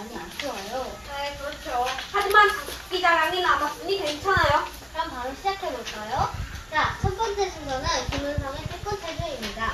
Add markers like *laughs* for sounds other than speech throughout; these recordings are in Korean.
많이 아쉬워요. 네, 그렇죠. 하지만 이 자랑이 남았으니 괜찮아요. 그럼 바로 시작해볼까요? 자, 첫 번째 순서는 김은성의 태권 체조입니다.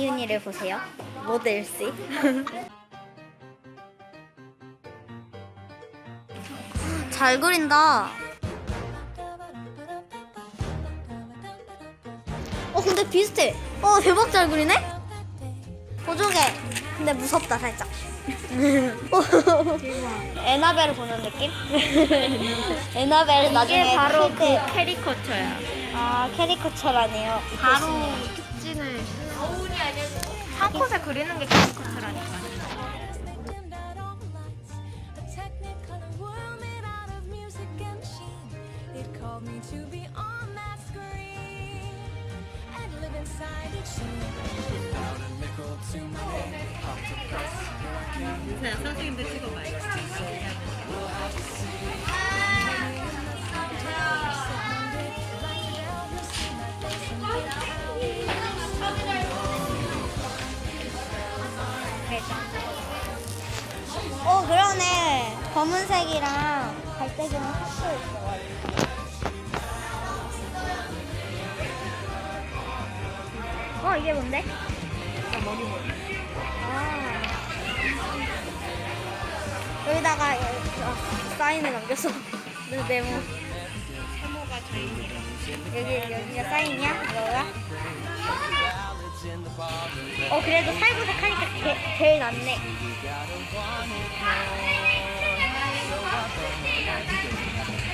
나윤이를 보세요. 모델씨. *laughs* 잘 그린다. 어 근데 비슷해. 어 대박 잘 그리네. 보조개. 근데 무섭다 살짝. *laughs* 에나벨 보는 느낌? *laughs* 에나벨 나중에 이게 바로 클그 때- 캐리커처야. 아 캐리커처라네요. 바로 특징을 한 컷에 그리는 게 its sheen. 선생님도 찍어봐요. 어 그러네. 검은색이랑 갈색이랑 섞여 있어. 어 이게 뭔데? 아 여기다가 여- 어, 사인을 남겼어. 네, 네모. 세모가 저희니까. 여기 여기가 사인이야? 이거가? 어 그래도 살구색 하니까 제, 제일 낫네.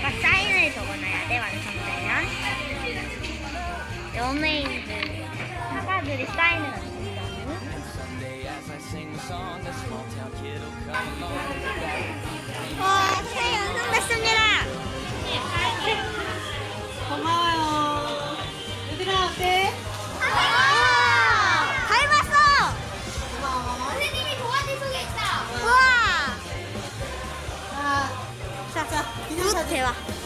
막 사인을 적어놔야 돼 완성되면. 연예인들 사과들이 사인을 남긴다는. 와, 새 완성됐습니다. 고마워요. 얘들아 어때? 자, 자, 굿대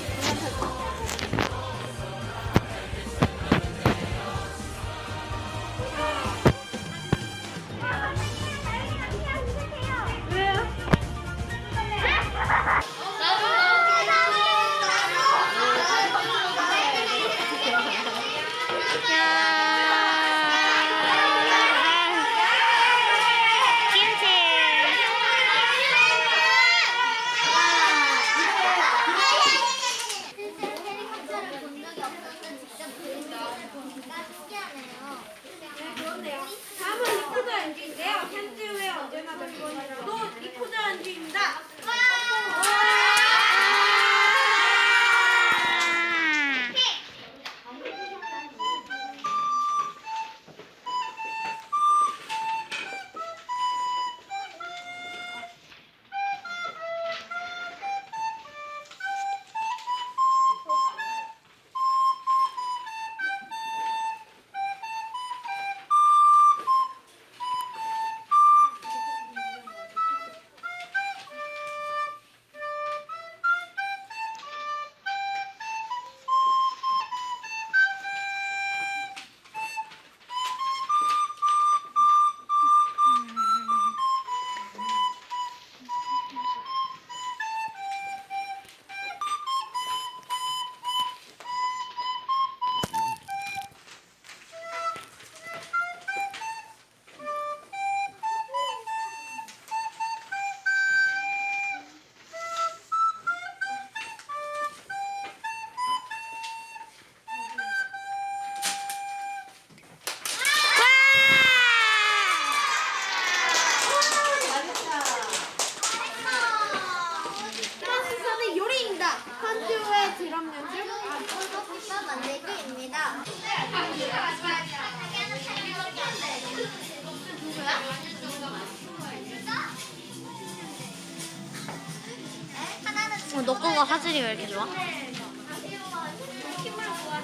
어, 너 거가 화질이 왜 이렇게 좋아?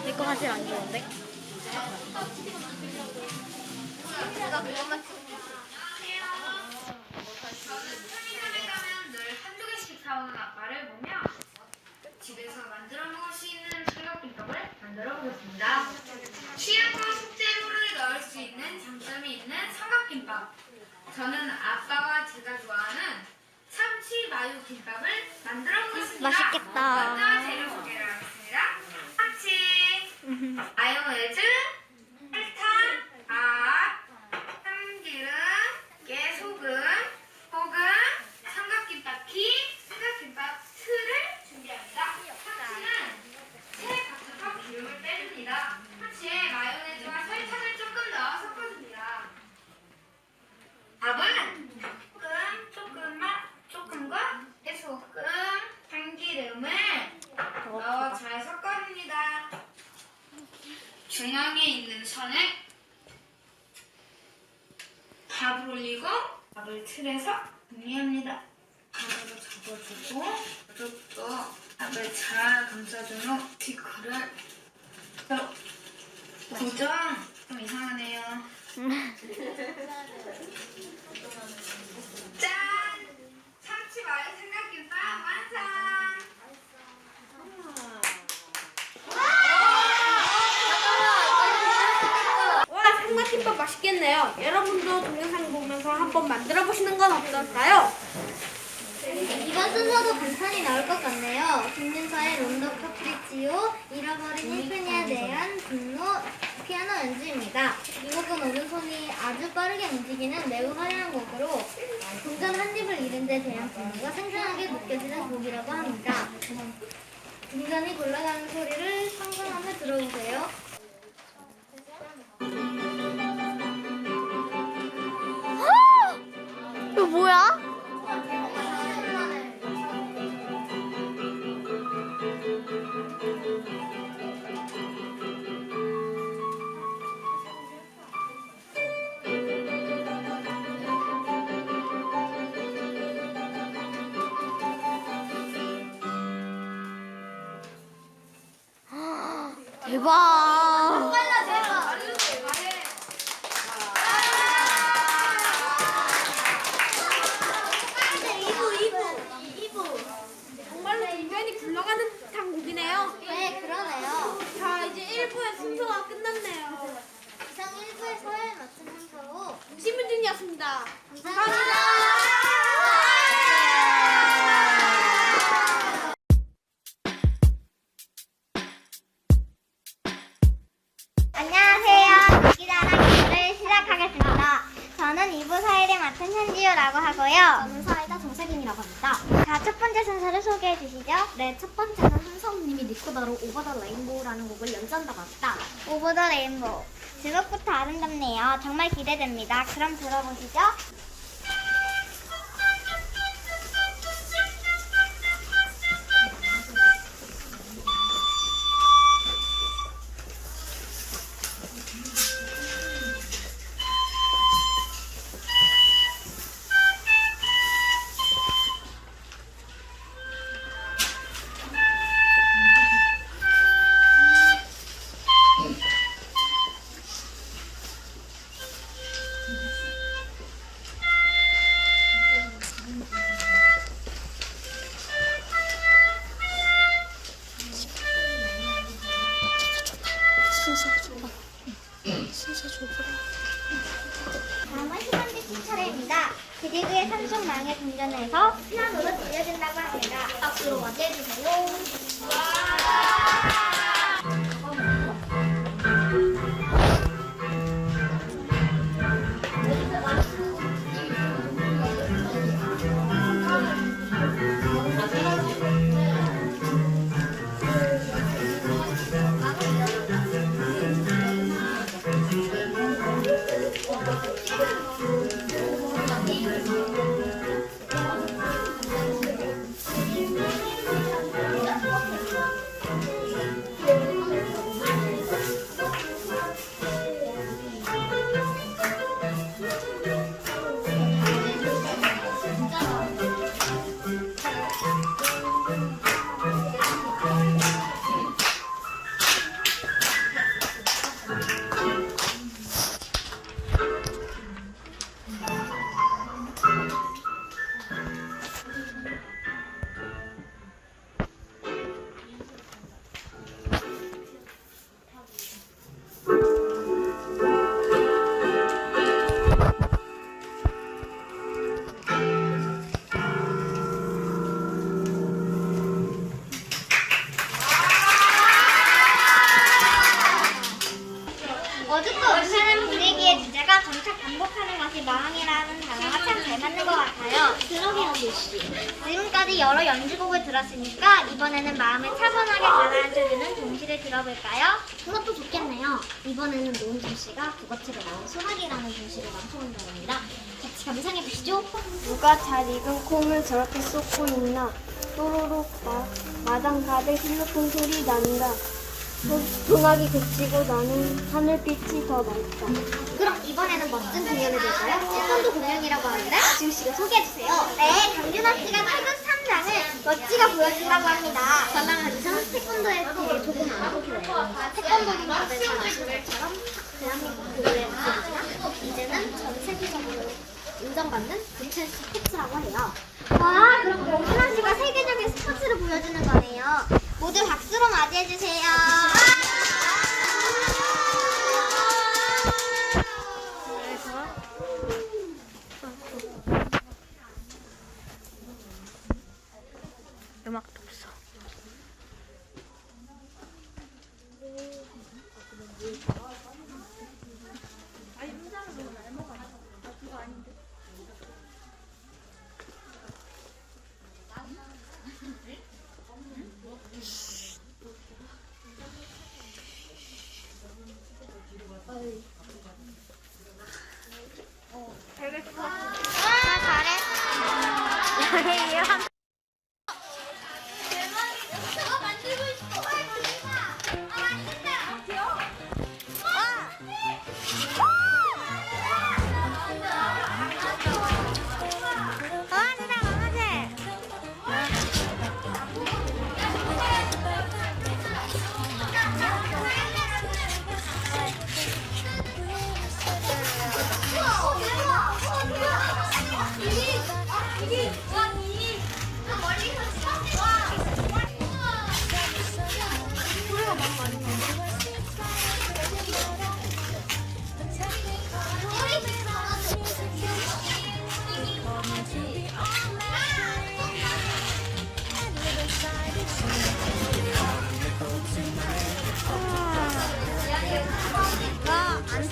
내거 화질 안 좋은데? 내가 그것만 사오는 아빠를 보면 집에서 만들어 먹을 수 있는 삼각김밥을 만들어 보겠습니다. 취향과 숙제로를 넣을 수 있는 장점이 있는 삼각김밥. 저는 아빠와 제가 좋아하는 참치 마요 김밥을 만들어 보겠습니다. 맛있겠다. 먼저 재료 소개를 하겠습니다. 참치, 마요네즈, 설탕, 밥, 참기름, 깨소금, 혹은 삼각김밥 기, 삼각김밥 틀을 준비합니다. 참치는 채 같아서 기름을 빼줍니다. 참치에 마요네즈와 설탕을 조금 넣어 섞어줍니다. 밥은 조금, 조금만, 조금과 깨소금, 참기름을 넣어 잘 섞어줍니다. 중앙에 있는 선에 밥을 올리고 밥을 틀에서 정리합니다. 밥으로 접어주고 이쪽도 밥을 잘 감싸준 후 피클을 또 고정 좀 이상하네요. 짠! 참치 마요 삼각김밥 완성! 와 삼각김밥 맛있겠네요. 여러분도 동영상 보면서 한번 만들어 보시는 건 어떨까요? 이번 순서도 간단히 나올 것 같네요. 김윤서의 론더 카프리치오, 잃어버린 히프니에 대한 분노, 피아노 연주입니다. 이 곡은 오른손이 아주 빠르게 움직이는 매우 화려한 곡으로 동전 한 입을 잃은 데 대한 분노가 생생하게 느껴지는 곡이라고 합니다. 동전이 굴러가는 소리를 상상하며 들어보세요. 이거 뭐야? 대박. 정말로 동전이 굴러가는 듯한 곡이네요. 네, 그러네요. 자 이제 1부의 순서가 끝났네요. 이상 1부의 서열 맞춤 행사로 신문준이었습니다. 감사합니다. 안녕하세요. 기자랑기를 시작하겠습니다. 저는 2부 사회를 맡은 현지효라고 하고요. 저는 사회자 정세균이라고 합니다. 자, 첫 번째 순서를 소개해 주시죠. 네, 첫 니코다로 오버 더 레인보우라는 곡을 연주한다고 합니다. 오버 더 레인보우. 제목부터 아름답네요. 정말 기대됩니다. 그럼 들어보시죠. 누가 잘 익은 콩을 저렇게 쏟고 있나 또로록 마, 마당 가득 실로폰 소리 난다 동학이 그치고 나는 하늘빛이 더 맑다 그럼 이번에는 멋진 공연을 볼까요? 태권도 공연이라고 하는데 지우 씨가 소개해주세요. 네, 강준하 씨가 태국 3장을 멋지게 보여준다고 합니다. 전화하기 전 태권도에 대해 조금 알아보기로 해요. 태권도는 다들 잘 아시는 것처럼 대한민국 고유의 무술이지만 이제는 전 세계적으로 인정받는 구체 스포츠라고 해요. 와, 그럼 강준하 씨가 세계적인 스포츠를 보여주는 거네요. 모두 박수로 맞이해주세요.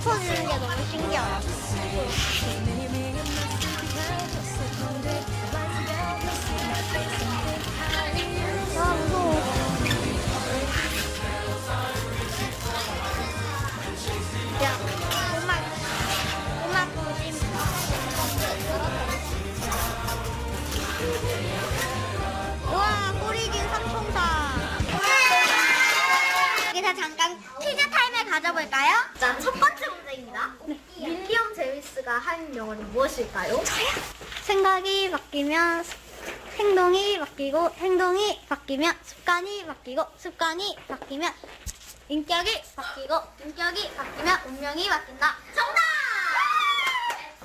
안 터지는 게 너무 신기하다. 바뀌면 습관이 바뀌고 습관이 바뀌면 인격이 바뀌고 인격이 바뀌면 운명이 바뀐다. 정답!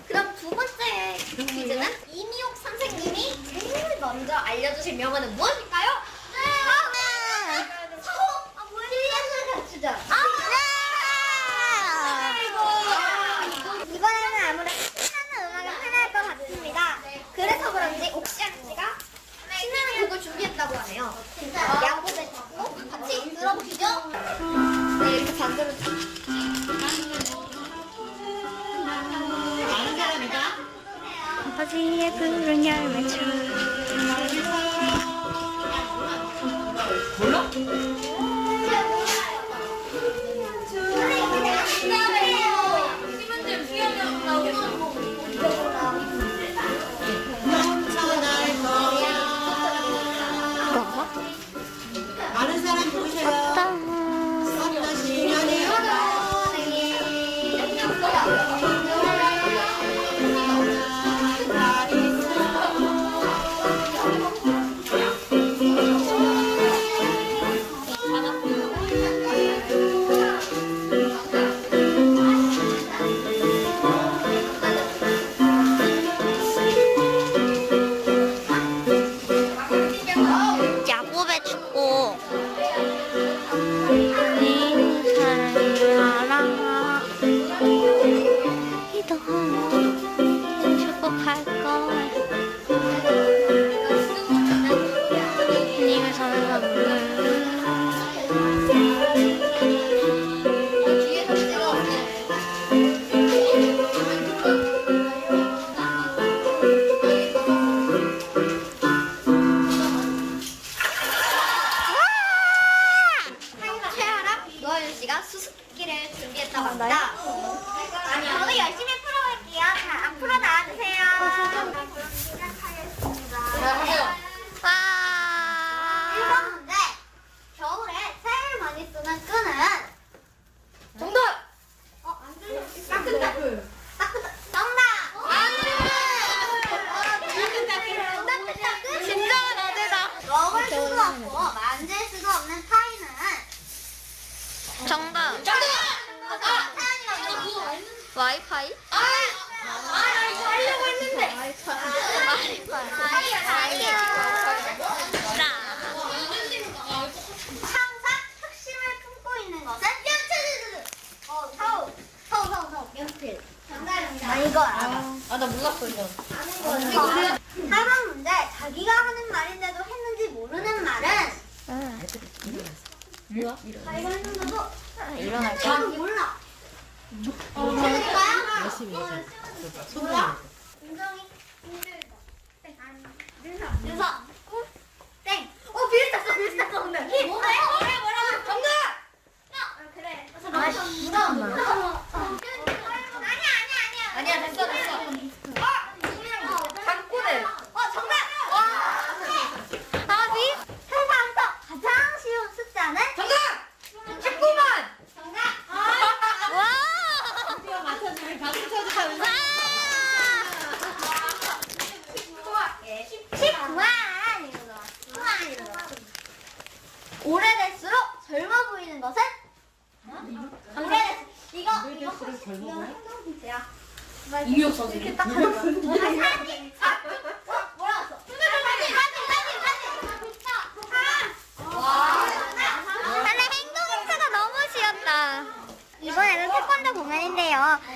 그럼 두 번째 퀴즈는 이미옥 선생님이 제일 먼저 알려주실 명언은 무엇일까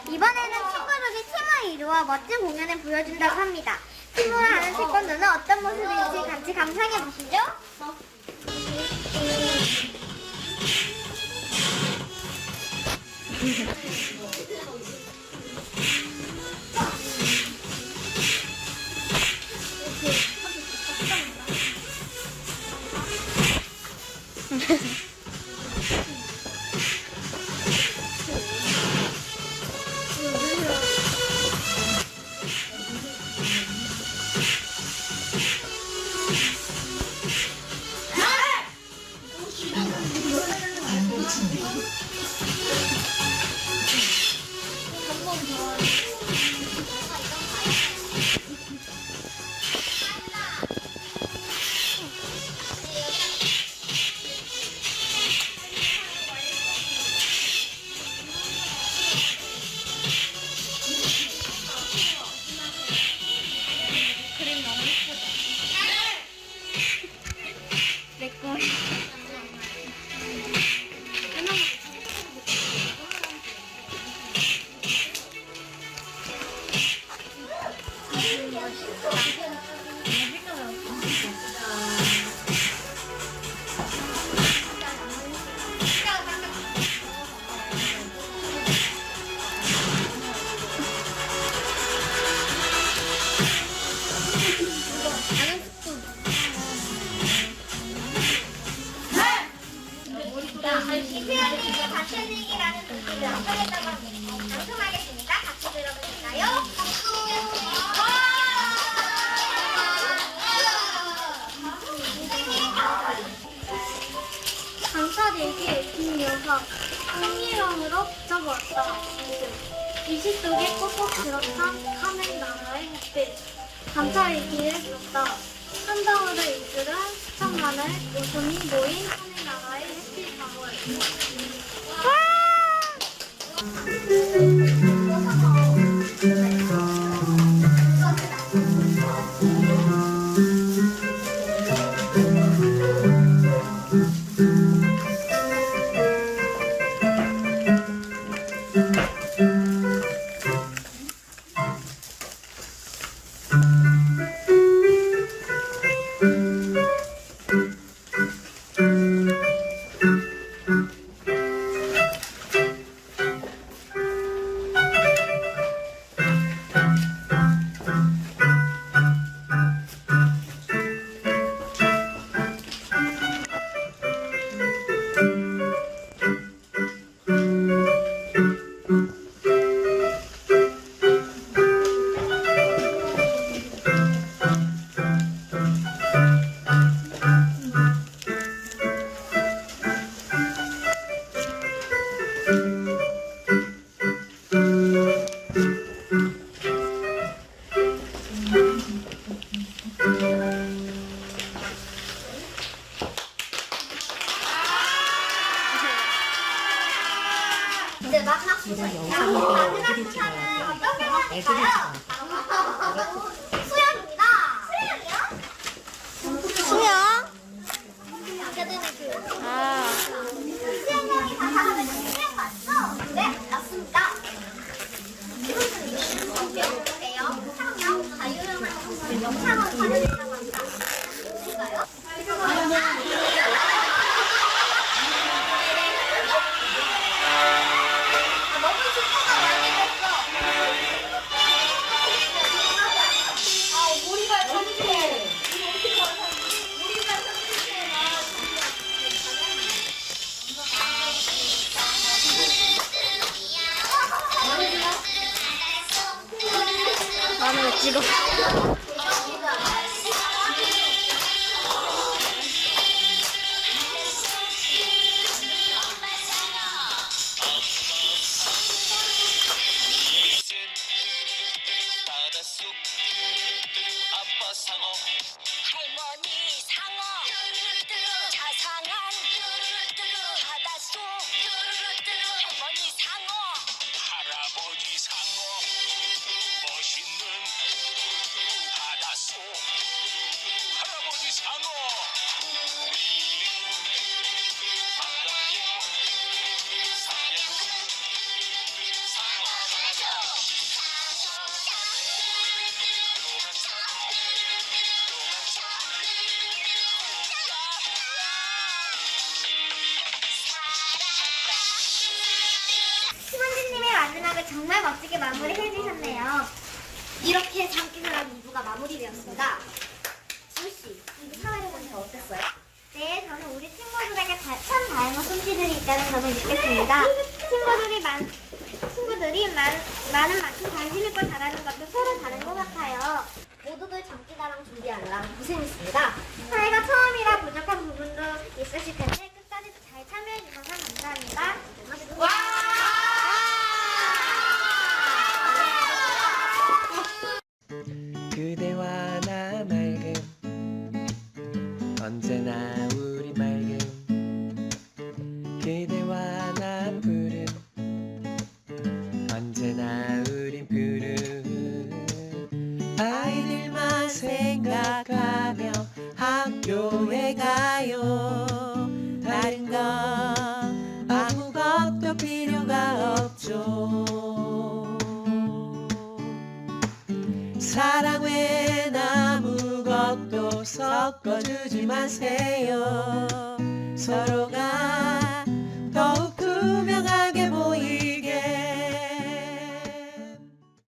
이번에는 친구들이 팀을 이루어 멋진 공연을 보여준다고 합니다. 팀으로 하는 태권도는 어떤 모습인지 같이 감상해 보시죠. *laughs* 고기에 긴 녀석 홍일왕으로 붙여보았다. 이시 속에 꼭꼭 들었다. 하는 나라의 햇빛. 감찰의 길을 썼다. 한 덩어리 입술은 수천만의 웃음이 모인 하늘 나라의 햇빛 방울. 있습니다. 저희가 처음이라 부족한 부분도 있으실 텐데